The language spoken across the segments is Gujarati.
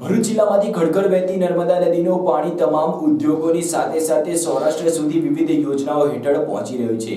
ભરૂચ જિલ્લામાંથી ખડખડ વહેતી નર્મદા નદીનું પાણી તમામ ઉદ્યોગોની સાથે સાથે સૌરાષ્ટ્ર સુધી વિવિધ યોજનાઓ હેઠળ પહોંચી રહ્યું છે.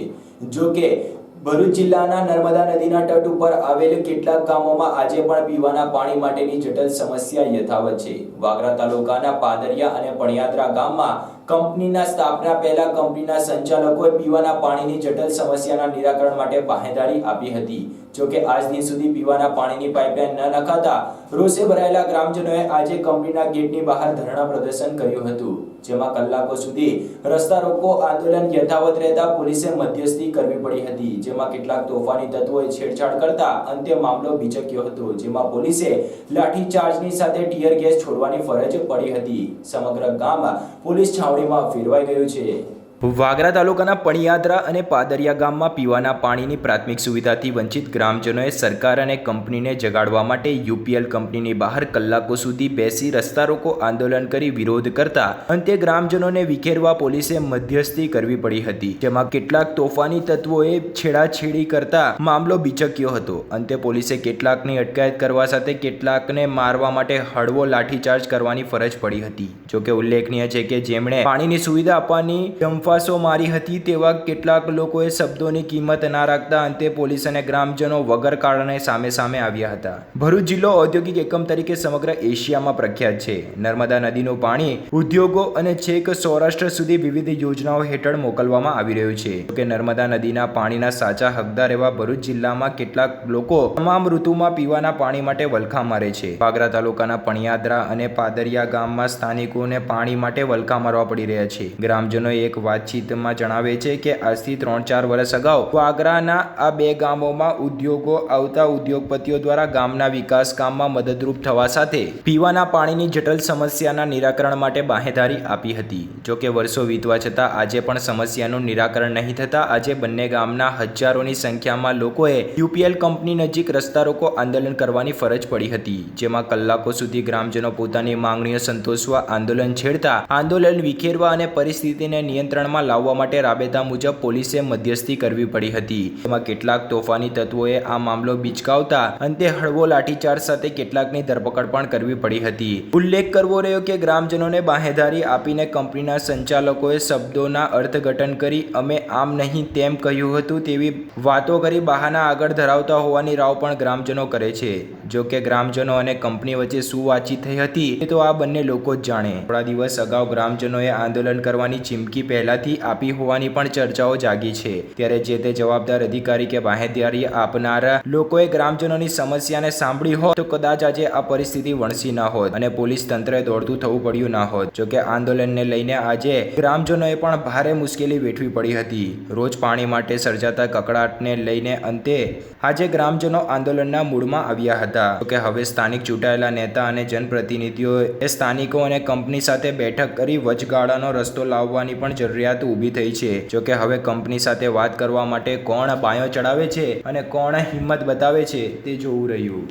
જો કે, ભરૂચ જિલ્લાના નર્મદા નદીના તટ ઉપર આવેલ કેટલાક ગામોમાં આજે પણ પીવાના પાણી માટેની જટિલ સમસ્યા યથાવત છે. વાગરા તાલુકાના પાદરિયા અને પણિયાત્રા ગામમાં કંપનીના સ્થાપના પહેલા કંપનીના સંચાલકોએ પીવાના પાણીની જટિલ સમસ્યાના નિરાકરણ માટે બાહેંધરી આપી હતી. જો કે આજ દિન સુધી પીવાના પાણીની પાઇપલાઇન ન નખાતા રોષે ભરાયેલા ગ્રામજનોએ આજે કંપનીના ગેટની બહાર ધરણા પ્રદર્શન કર્યું હતું, જેમાં કલાકો સુધી રસ્તા રોકો આંદોલન યથાવત રહેતા પોલીસે મધ્યસ્થી કરવી પડી હતી, જેમાં કેટલાક તોફાની તત્વોએ છેડછાડ કરતા અંતે મામલો ભીચક્યો હતો, જેમાં પોલીસે લાઠીચાર્જની સાથે ટીયર ગેસ છોડવાની ફરજ પડી હતી. સમગ્ર ગામ પોલીસ છાવણીમાં ફેરવાઈ ગયું છે. વાગરા તાલુકાના પણિયાદરા અને પાદરિયા ગામમાં પીવાના પાણીની પ્રાથમિક સુવિધાથી વંચિત ગ્રામજનોએ સરકાર અને કંપનીને જગાડવા માટે યુપીએલ કંપનીની બહાર કલાકો સુધી બેસી રસ્તા રોકો આંદોલન કરી વિરોધ કરતા અંતે ગ્રામજનોને વિખેરવા પોલીસે મધ્યસ્થી કરવી પડી હતી, જેમાં કેટલાક તોફાની તત્વોએ છેડાછેડી કરતા મામલો બીચક્યો હતો. અંતે પોલીસે કેટલાકની અટકાયત કરવા સાથે કેટલાકને મારવા માટે હળવો લાઠીચાર્જ કરવાની ફરજ પડી હતી. જોકે ઉલ્લેખનીય છે કે જેમણે પાણીની સુવિધા આપવાની ડંફાસો મારી હતી તેવા કેટલાક લોકોએ શબ્દોની કિંમત ના રાખતા અંતે પોલીસ અને ગ્રામજનો વગર કારણે સામે સામે આવ્યા હતા. ભરૂચ જિલ્લો ઔદ્યોગિક એકમ તરીકે સમગ્ર એશિયામાં પ્રખ્યાત છે. નર્મદા નદીનું પાણી ઉદ્યોગો અને છેક સૌરાષ્ટ્ર સુધી વિવિધ યોજનાઓ હેઠળ મોકલવામાં આવી રહ્યું છે. જોકે નર્મદા નદીના પાણીના સાચા હકદાર એવા ભરૂચ જિલ્લામાં કેટલાક લોકો તમામ ઋતુમાં પીવાના પાણી માટે વલખા મારે છે. વાગરા તાલુકાના પણિયાદરા અને પાદરિયા ગામમાં સ્થાનિકોને પાણી માટે વલખા મારવા પડી રહ્યા છે. ગ્રામજનોએ એક વાતચીતમાં જણાવે છે કે આજથી ત્રણ ચાર વર્ષ અગાઉ વાગરાના આ બે ગામોમાં ઉદ્યોગો આવતા ઉદ્યોગપતિઓ દ્વારા ગામના વિકાસ કામમાં મદદરૂપ થવા સાથે પીવાના પાણીની જટિલ સમસ્યાના નિરાકરણ માટે બાહેધારી આપી હતી. જો કે વર્ષો વીતવા છતાં આજે પણ સમસ્યાનું નિરાકરણ નહીં થતાં આજે બંને ગામના હજારોની સંખ્યામાં લોકોએ યુપીએલ કંપની નજીક રસ્તા રોકો આંદોલન કરવાની ફરજ પડી હતી, જેમાં કલાકો સુધી ગ્રામજનો પોતાની માંગણીઓ સંતોષવા આંદોલન છેડતા આંદોલન વિખેરવા અને પરિસ્થિતિને નિયંત્રણમાં લાવવા માટે રાબેતા મુજબ પોલીસે મધ્યસ્થી કરવી પડી હતી. તેમાં કેટલાક તોફાની તત્વોએ આ મામલો બિચકાવતા અંતે હળવો લાઠીચાર્જ સાથે કેટલાકની ધરપકડ પણ કરવી પડી હતી. ઉલ્લેખ કરવો રહ્યો કે ગ્રામજનોને બાહેધારી આપીને કંપનીના સંચાલકોએ શબ્દોના અર્થઘટન કરી અમે આમ નહીં તેમ કહ્યું હતું તેવી વાતો કરી બહાના આગળ ધરાવતા હોવાની રાવ પણ ગ્રામજનો કરે છે. જો કે ગ્રામજનો અને કંપની વચ્ચે શું વાતચીત થઈ હતી, એ તો આ બંને લોકો જ જાણે. થોડા દિવસ અગાઉ ગ્રામજનોએ આંદોલન કરવાની ચીમકી પહેલાથી આપી હોવાની પણ ચર્ચાઓ જાગી છે. ત્યારે જે તે જવાબદાર અધિકારી કે બાહેધરી આપનારા લોકોએ ગ્રામજનોની સમસ્યાને સાંભળી હોત, તો કદાચ આજે આ પરિસ્થિતિ વણસી ના હોત અને પોલીસ તંત્રે દોડતું થવું પડ્યું ના હોત. જો કે આંદોલનને લઈને આજે ગ્રામજનોએ પણ ભારે મુશ્કેલી વેઠવી પડી હતી. રોજ પાણી માટે સર્જાતા કકડાટને લઈને અંતે આજે ગ્રામજનો આંદોલનના મૂળમાં આવ્યા હતા. જો કે હવે સ્થાનિક ચૂંટાયેલા નેતા અને જનપ્રતિનિધિઓએ સ્થાનિકો અને કંપની સાથે બેઠક કરી વચગાળાનો રસ્તો લાવવાની પણ જરૂરિયાત ઊભી થઈ છે. જો કે હવે કંપની સાથે વાત કરવા માટે કોણ બાયો ચડાવે છે અને કોણ હિંમત બતાવે છે તે જોવું રહ્યું.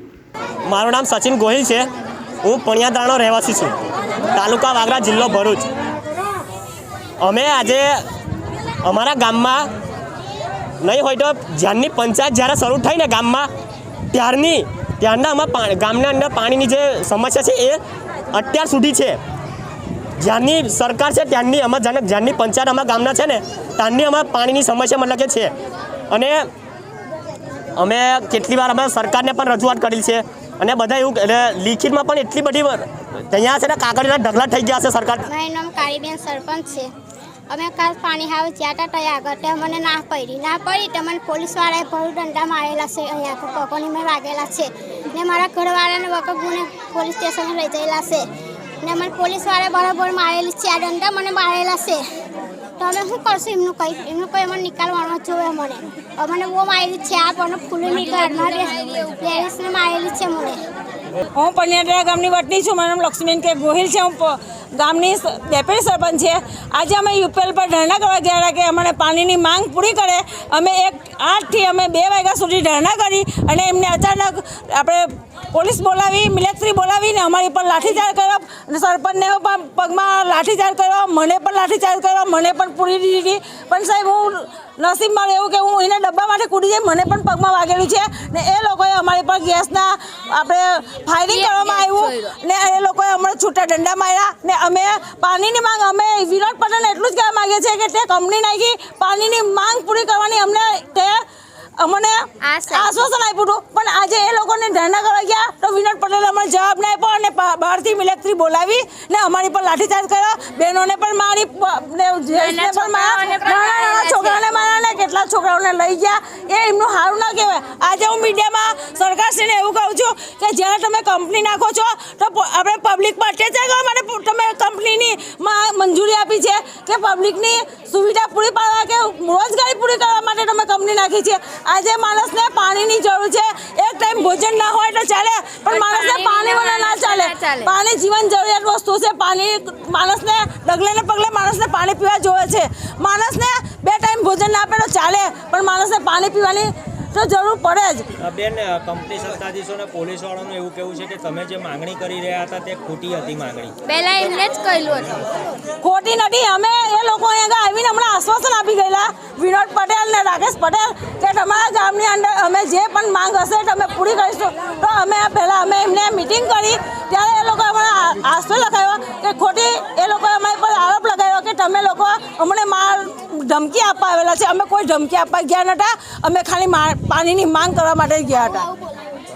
મારું નામ સચિન ગોહિલ છે. હું પણિયાદાણો રહેવાસી છું. તાલુકા વાગરા જિલ્લો ભરૂચ. અમે આજે અમારા ગામમાં નહીં હોય તો જ્યારની પંચાયત જ્યારે શરૂ થઈ ને ગામમાં, ત્યારની ત્યારના અમારા પા- ગામના અંદર પાણીની જે સમસ્યા છે એ અત્યાર સુધી છે. જ્યાંની સરકાર છે ત્યાંની અમારા જાણે જ્યારની પંચાયત અમારા ગામના છે ને ત્યારની અમારા પાણીની સમસ્યા મતલબ કે છે. અને અમે કેટલી વાર અમે સરકારને પણ રજૂઆત કરી છે. અને બધા એવું એટલે લિખિતમાં પણ એટલી બધી ત્યાં છે ને કાગળના ઢગલા થઈ ગયા છે સરકાર મારું નામ કાળીબેન સરપંચ છે. અમે કાલ પાણી હાવ જ્યાં ત્યાં આગળ તે મને ના પડી. ના પડી તો મને પોલીસવાળાએ બહુ દંડા મારેલા છે અહીંયા પકોની મેં વાગેલા છે. ને મારા ઘરવાળાને વકફને પોલીસ સ્ટેશને લઈ જયેલા છે. ને મને પોલીસવાળાએ બરાબર મારેલી છે. આ દંડા મને મારેલા છે. તો અમે શું કરશું? એમનું કંઈ એમનું કંઈ અમને નિકાલવાનું જોવે મને અમને બહુ મારેલી છે આ પણ ફૂલી નીકળમાં લેડીઝને મારેલી છે મને હું પલ્યાડા ગામની વતની છું. મારું નામ લક્ષ્મીબેન કે ગોહિલ છે. હું ગામની ડેપ્યુટી સરપંચ છે. આજે અમે યુપીએલ પર ધરણા કરવા ગયા હતા કે અમને પાણીની માંગ પૂરી કરે. અમે એક આઠથી અમે બે વાગ્યા સુધી ધરણા કરી અને એમને અચાનક આપણે પોલીસ બોલાવી મિલિટરી બોલાવીને અમારી પર લાઠીચાર્જ કર્યો અને સરપંચને પણ પગમાં લાઠીચાર્જ કર્યો મને પણ લાઠીચાર્જ કર્યો મને પણ પૂરી દીધી. પણ સાહેબ હું નસીબ નસીબમાં એવું કે હું એને ડબ્બામાંથી કૂદી જઈ મને પણ પગમાં વાગેલું છે. ને એ લોકોએ અમારી પર ગેસના આપણે ફાયરિંગ કરવામાં આવ્યું. ને એ લોકોએ અમારે છૂટા દંડા માર્યા. ને અમે પાણીની માંગ અમે વિરાટ પટેલને એટલું જ કહેવા માંગીએ છીએ કે તે કંપની નાખી પાણીની માંગ પૂરી કરવાની અમને તે અમને આશ્વાસન. આપ્યું હતું. પણ આજે એ લોકોને ધરણા કરવા ગયા તો વિનોદ પટેલે અમને જવાબ ના આપ્યો અને બહારથી મિલિટરી બોલાવી ને અમારી પર લાઠીચાર્જ કર્યો. બહેનોને પણ મારી છોકરાને માર્યા ને કેટલાક છોકરાઓને લઈ ગયા. એ એમનું સારું ના કહેવાય. આજે હું મીડિયામાં સરકારશ્રીને એવું કહું છું કે જ્યારે તમે કંપની નાખો છો તો આપણે પબ્લિક પર અત્યાચાર માટે તમે કંપનીની મંજૂરી આપી છે કે પબ્લિકની સુવિધા પૂરી પાડવા કે રોજગારી પૂરી કરવા માટે તમે કંપની નાખી છે. આજે માણસને પાણીની જરૂર છે. એક ટાઈમ ભોજન ના હોય તો ચાલે પણ માણસને પાણી વગર ના ચાલે. પાણી જીવન જરૂરિયાત વસ્તુ છે. પાણી માણસને ડગલે ને પગલે માણસને પાણી પીવા જોવે છે. માણસને બે ટાઈમ ભોજન ના આપે તો ચાલે પણ માણસને પાણી પીવાની તો જરૂર પડે જ. બેન કંપની સત્તાધીશો અને પોલીસ વાળાનું એવું કેવું છે કે તમે જે માંગણી કરી રહ્યા હતા તે ખોટી હતી માંગણી. પહેલા એમને જ કહેલું હતું. ખોટી નથી. અમે એ લોકો અહીંયા આવીને હમણાં આશ્વાસન આપી ગયેલા. વિનોદ પટેલ ને રાકેશ પટેલ કે તમારા ગામની અંદર અમે જે પણ માંગ હશે તમે અમે પૂરી કરીશું. તો અમે પહેલાં અમે એમને મિટિંગ કરી. ત્યારે એ લોકો અમારા આ- આશ્વાસન લખાવ્યો કે ખોટી એ લોકોએ અમારી તમે લોકો અમને માર ધમકી આપવા આવેલા છે. અમે કોઈ ધમકી આપવા ગયા નહોતા અમે ખાલી પાણીની માંગ કરવા માટે ગયા હતા.